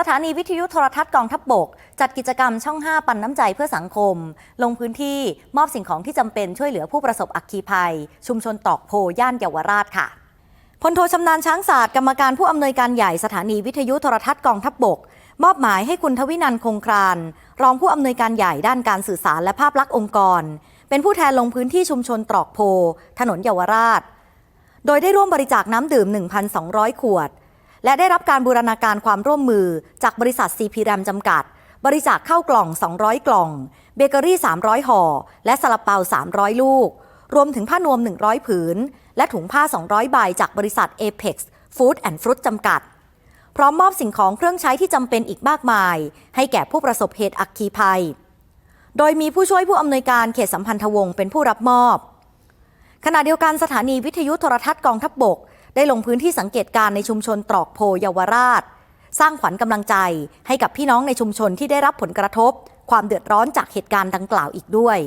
สถานีวิทยุโทรทัศน์กองทัพบบก จัดกิจกรรมช่อง 5 ปันน้ำใจเพื่อสังคม ลงพื้นที่มอบสิ่งของที่จำเป็นช่วยเหลือผู้ประสบอัคคีภัย ชุมชนตอกโพย่านเยาวราชค่ะพลโทชำนาญช้างศาสตร์กรรมการผู้อำนวยการใหญ่สถานีวิทยุโทรทัศน์กองทัพบบก มอบหมายให้คุณทวินันท์คงครานรองผู้อำนวยการใหญ่ด้านการสื่อสารและภาพลักษณ์องค์กร เป็นผู้แทนลงพื้นที่ชุมชนตรอกโพ ถนนเยาวราช โดยได้ร่วมบริจาคน้ำดื่ม 1,200 ขวด และได้รับการบูรณาการความร่วมมือจากบริษัทซีพีแรมจำกัด บริจาคเข้ากล่อง 200 กล่อง เบเกอรี่ 300 ห่อ และซาลาเปา 300 ลูก รวมถึงผ้านวม 100 ผืน และถุงผ้า 200 ใบจากบริษัท Apex Food and Fruit จำกัด พร้อมมอบสิ่งของเครื่องใช้ที่จำเป็นอีกมากมาย ให้แก่ผู้ประสบเหตุอัคคีภัย โดยมีผู้ช่วยผู้อำนวยการเขตสัมพันธวงศ์เป็นผู้รับมอบขณะเดียวกันสถานีวิทยุโทรทัศน์กองทัพบบก ได้ลงพื้นที่สังเกตการณ์ในชุมชนตรอกโพเยาวราช สร้างขวัญกำลังใจให้กับพี่น้องในชุมชนที่ได้รับผลกระทบ ความเดือดร้อนจากเหตุการณ์ดังกล่าวอีกด้วย